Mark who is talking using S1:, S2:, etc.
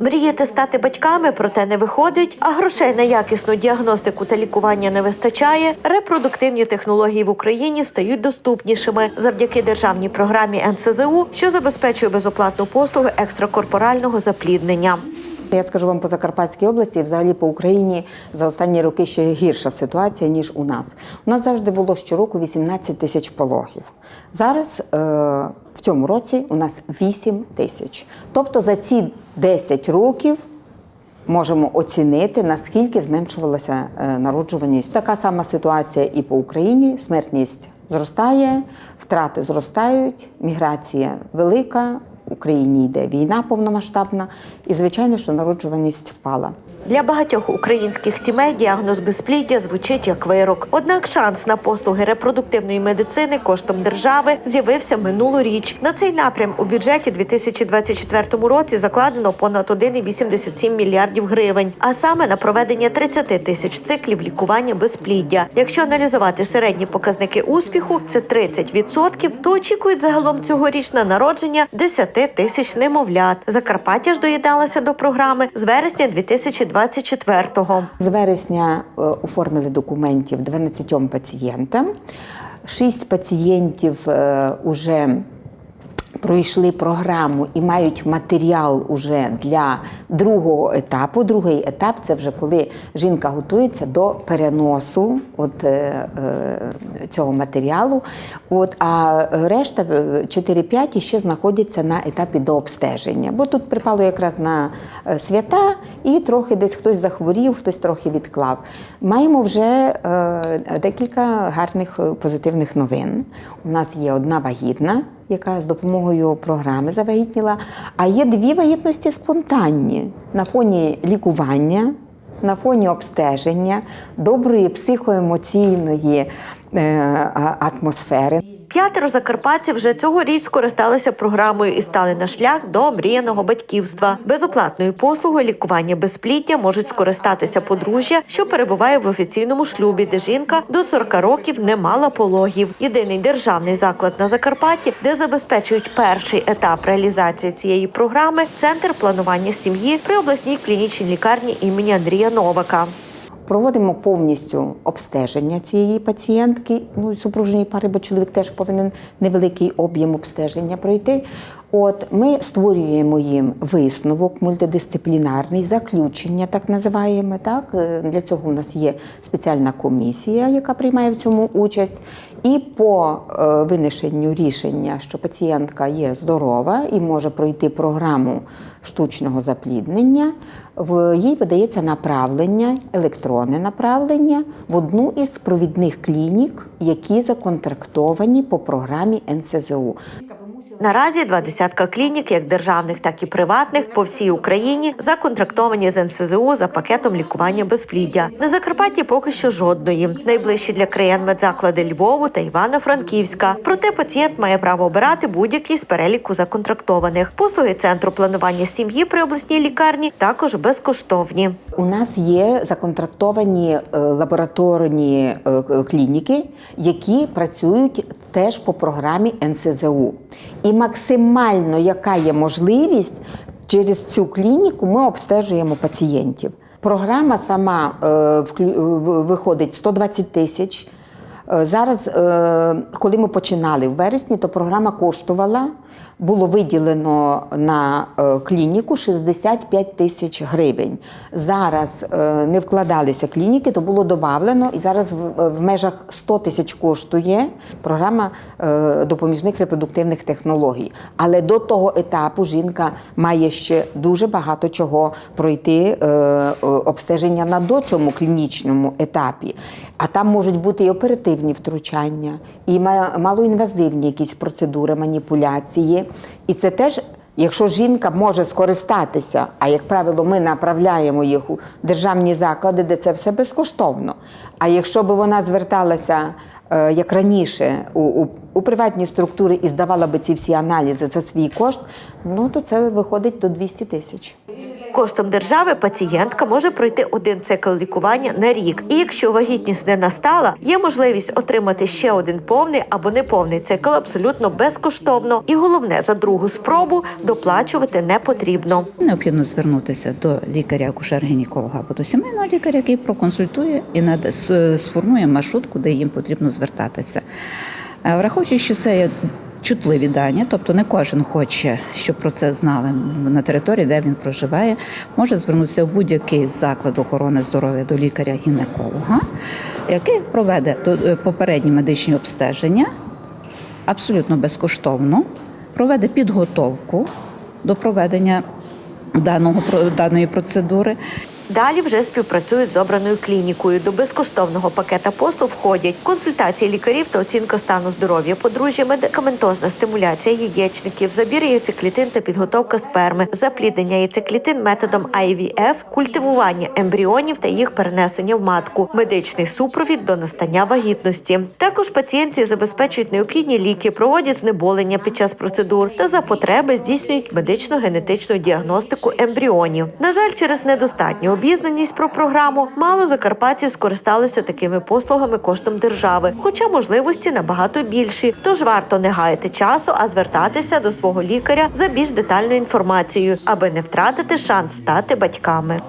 S1: Мріяти стати батьками, проте не виходить, а грошей на якісну діагностику та лікування не вистачає. Репродуктивні технології в Україні стають доступнішими завдяки державній програмі НСЗУ, що забезпечує безоплатну послугу екстракорпорального запліднення.
S2: Я скажу вам по Закарпатській області, взагалі по Україні за останні роки ще гірша ситуація ніж у нас. У нас завжди було щороку 18 тисяч пологів. Зараз е, в цьому році у нас 8 тисяч. Тобто за ці 10 років можемо оцінити, наскільки зменшувалася е, народжуваність. Така сама ситуація і по Україні. Смертність зростає, втрати зростають, міграція велика. Україні йде війна повномасштабна, і звичайно, що народжуваність впала.
S1: Для багатьох українських сімей діагноз безпліддя звучить як вирок. Однак шанс на послуги репродуктивної медицини коштом держави з'явився минулоріч. На цей напрям у бюджеті 2024 році закладено понад 1,87 мільярдів гривень, а саме на проведення 30 тисяч циклів лікування безпліддя. Якщо аналізувати середні показники успіху, це 30%, то очікують загалом цьогоріч на народження 10 тисяч немовлят. Закарпаття ж доєдналося до програми з вересня 2024-го.
S2: З вересня е, оформили документів 12 пацієнтам. Шість пацієнтів вже пройшли програму і мають матеріал уже для другого етапу. Другий етап це вже коли жінка готується до переносу от, е, е, цього матеріалу. От, а решта е, 4-5 ще знаходяться на етапі до обстеження. Бо тут припало якраз на е, свята, і трохи десь хтось захворів, хтось трохи відклав. Маємо вже е, декілька гарних е, позитивних новин. У нас є одна вагітна яка з допомогою програми завагітніла. А є дві вагітності спонтанні на фоні лікування, на фоні обстеження, доброї психоемоційної е, атмосфери.
S1: П'ятеро закарпатців вже цьогоріч скористалися програмою і стали на шлях до мріяного батьківства. Безоплатною послугою лікування безпліддя можуть скористатися подружжя, що перебуває в офіційному шлюбі, де жінка до 40 років не мала пологів. Єдиний державний заклад на Закарпатті, де забезпечують перший етап реалізації цієї програми центр планування сім'ї при обласній клінічній лікарні імені Андрія Новака.
S2: Проводимо повністю обстеження цієї пацієнтки, ну супружній пари, бо чоловік теж повинен невеликий об'єм обстеження пройти. От ми створюємо їм висновок мультидисциплінарний, заключення, так називаємо. Так Е, для цього у нас є спеціальна комісія, яка приймає в цьому участь. І по е, винесенню рішення, що пацієнтка є здорова і може пройти програму штучного запліднення, в їй видається направлення, електронне направлення в одну із провідних клінік, які законтрактовані по програмі НСЗУ.
S1: Наразі два десятка клінік, як державних, так і приватних, по всій Україні законтрактовані з НСЗУ за пакетом лікування безпліддя. На Закарпатті поки що жодної. Найближчі для країн медзаклади Львову та Івано-Франківська. Проте пацієнт має право обирати будь-який з переліку законтрактованих. Послуги центру планування сім'ї при обласній лікарні також безкоштовні.
S2: У нас є законтрактовані е, лабораторні е, клініки, які працюють теж по програмі НСЗУ. І максимально, яка є можливість, через цю клініку ми обстежуємо пацієнтів. Програма сама е, виходить 120 тисяч. Е, Зараз, е, коли ми починали в вересні, то програма коштувала, було виділено на е, клініку 65 тисяч гривень. Зараз не вкладалися клініки, то було додавлено, і зараз в, межах 100 тисяч коштує програма допоміжних репродуктивних технологій. Але до того етапу жінка має ще дуже багато чого пройти обстеження на до цьому клінічному етапі. А там можуть бути і оперативні втручання, і малоінвазивні якісь процедури, маніпуляції. І це теж, якщо жінка може скористатися, а як правило, ми направляємо їх у державні заклади, де це все безкоштовно. А якщо б вона зверталася е, як раніше у, у, у приватні структури і здавала би ці всі аналізи за свій кошт, ну то це виходить до 200 тисяч.
S1: Коштом держави пацієнтка може пройти один цикл лікування на рік. І якщо вагітність не настала, є можливість отримати ще один повний або неповний цикл абсолютно безкоштовно. І головне за другу спробу доплачувати не потрібно.
S3: Необхідно звернутися до лікаря-акушер-гінеколога або до сімейного лікаря, який проконсультує і сформує маршрут, куди їм потрібно звертатися. Е, Враховуючи, що це чутливі дані, тобто не кожен хоче, щоб про це знали на території, де він проживає, може звернутися в будь-який заклад охорони здоров'я до лікаря-гінеколога, який проведе е, попередні медичні обстеження абсолютно безкоштовно, проведе підготовку до проведення даного даної процедури.
S1: Далі вже співпрацюють з обраною клінікою. До безкоштовного пакета послуг входять консультації лікарів та оцінка стану здоров'я подружжя, медикаментозна стимуляція яєчників, забір яйцеклітин та підготовка сперми, запліднення яйцеклітин методом IVF, культивування ембріонів та їх перенесення в матку, медичний супровід до настання вагітності. Також пацієнтці забезпечують необхідні ліки, проводять знеболення під час процедур та за потреби здійснюють медично-генетичну діагностику ембріонів. На жаль, через недостатню обізнаність про програму мало закарпатців скористалися такими послугами коштом держави, хоча можливості набагато більші. Тож варто не гаяти часу, а звертатися до свого лікаря за більш детальною інформацією, аби не втратити шанс стати батьками.